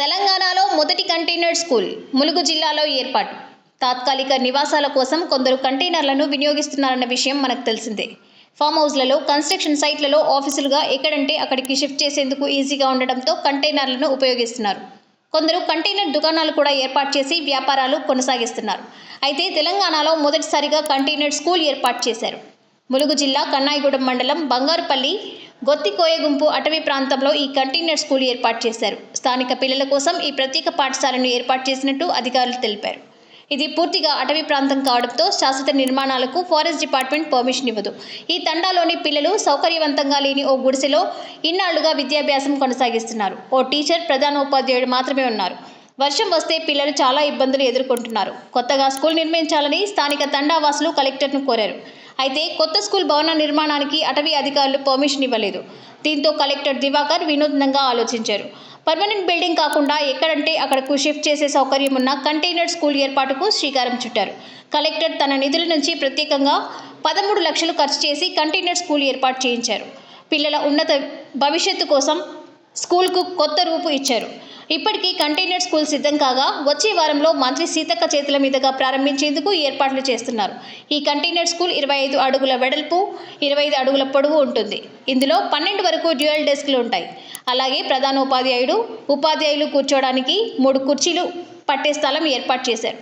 తెలంగాణలో మొదటి container school Mulugu జిల్లాలో ఏర్పాటు. తాత్కాలిక నివాసాల కోసం కొందరు కంటైనర్లను వినియోగిస్తున్నారన్న విషయం మనకు తెలిసిందే. ఫామ్ హౌస్లలో కన్స్ట్రక్షన్ సైట్లలో ఆఫీసులుగా ఎక్కడంటే అక్కడికి షిఫ్ట్ చేసేందుకు ఈజీగా ఉండడంతో కంటైనర్లను ఉపయోగిస్తున్నారు. కొందరు కంటైనర్ దుకాణాలు కూడా ఏర్పాటు చేసి వ్యాపారాలు కొనసాగిస్తున్నారు. అయితే తెలంగాణలో మొదటిసారిగా కంటైనర్ స్కూల్ ఏర్పాటు చేశారు. ములుగు జిల్లా కన్నాయిగూడెం మండలం బంగారుపల్లి గొత్తి కోయగుంపు అటవీ ప్రాంతంలో ఈ కంటైనర్ స్కూల్ ఏర్పాటు చేశారు. స్థానిక పిల్లల కోసం ఈ ప్రత్యేక పాఠశాలను ఏర్పాటు చేసినట్టు అధికారులు తెలిపారు. ఇది పూర్తిగా అటవీ ప్రాంతం కావడంతో శాశ్వత నిర్మాణాలకు ఫారెస్ట్ డిపార్ట్మెంట్ పర్మిషన్ ఇవ్వదు. ఈ తండాలోని పిల్లలు సౌకర్యవంతంగా లేని ఓ గుడిసెలో ఇన్నాళ్ళుగా విద్యాభ్యాసం కొనసాగిస్తున్నారు. ఓ టీచర్ ప్రధానోపాధ్యాయుడు మాత్రమే ఉన్నారు. వర్షం వస్తే పిల్లలు చాలా ఇబ్బందులు ఎదుర్కొంటున్నారు. కొత్తగా స్కూల్ నిర్మించాలని స్థానిక తండావాసులు కలెక్టర్ను కోరారు. అయితే కొత్త స్కూల్ భవన నిర్మాణానికి అటవీ అధికారులు పర్మిషన్ ఇవ్వలేదు. దీంతో కలెక్టర్ దివాకర్ వినూత్నంగా ఆలోచించారు. పర్మనెంట్ బిల్డింగ్ కాకుండా ఎక్కడంటే అక్కడకు షిఫ్ట్ చేసే సౌకర్యం ఉన్న కంటైనర్ స్కూల్ ఏర్పాటుకు శ్రీకారం చుట్టారు. కలెక్టర్ తన నిధుల నుంచి ప్రత్యేకంగా పదమూడు లక్షలు ఖర్చు చేసి కంటైనర్ స్కూల్ ఏర్పాటు చేయించారు. పిల్లల ఉన్నత భవిష్యత్తు కోసం స్కూల్కు కొత్త రూపు ఇచ్చారు. ఇప్పటికీ కంటైనర్ స్కూల్ సిద్ధం కాగా వచ్చే వారంలో మంత్రి సీతక్క చేతుల మీదుగా ప్రారంభించేందుకు ఏర్పాట్లు చేస్తున్నారు. ఈ కంటైనర్ స్కూల్ ఇరవై ఐదు అడుగుల వెడల్పు ఇరవై ఐదు అడుగుల పొడవు ఉంటుంది. ఇందులో పన్నెండు వరకు డ్యూయల్ డెస్క్లు ఉంటాయి. అలాగే ప్రధాన ఉపాధ్యాయుడు ఉపాధ్యాయులు కూర్చోవడానికి మూడు కుర్చీలు పట్టే స్థలం ఏర్పాటు చేశారు.